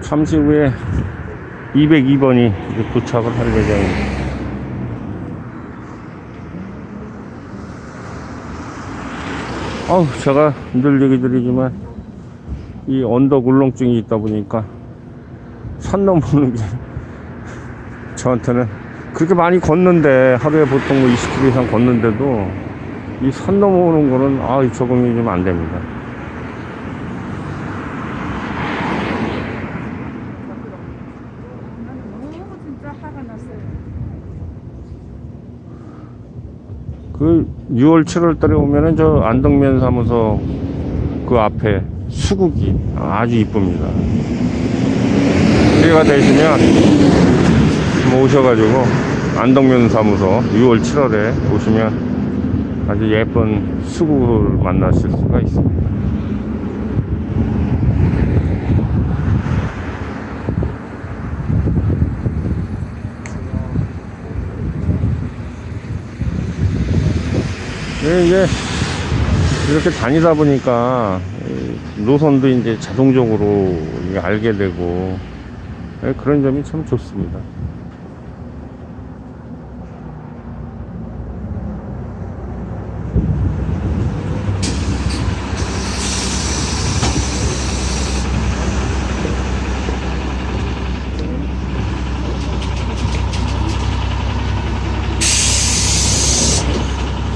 잠시 후에 202번이 도착을 할 예정입니다. 어우, 제가 늘 얘기 드리지만, 이 언덕 울렁증이 있다 보니까, 산 넘는 게, 저한테는 그렇게 많이 걷는데, 하루에 보통 뭐 20km 이상 걷는데도, 이 산 넘어오는 거는, 아, 적응이 좀 안 됩니다. 화가 났어요. 그 6월 7월 달에 오면은 저 안덕면 사무소 그 앞에 수국이 아주 이쁩니다. 기회가 되시면 한번 오셔가지고 안덕면 사무소 6월 7월에 오시면 아주 예쁜 수국을 만나실 수가 있습니다. 네, 이제 이렇게 다니다 보니까 이 노선도 이제 자동적으로 알게 되고 네, 그런 점이 참 좋습니다.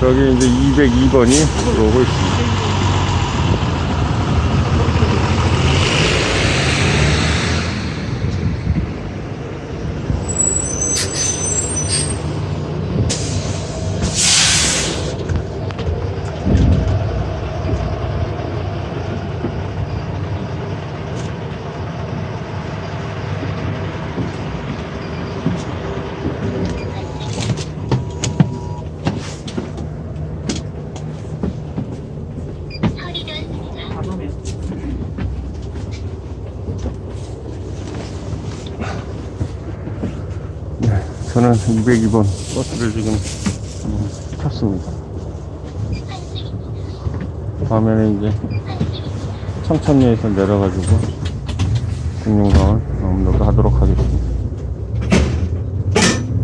저기 이제 202번이 들어오고 있습니다. 저는 202번 버스를 지금 음, 탔습니다. 다음에는 이제 청천리에서 내려가지고 금융강을 업로드 하도록 하겠습니다.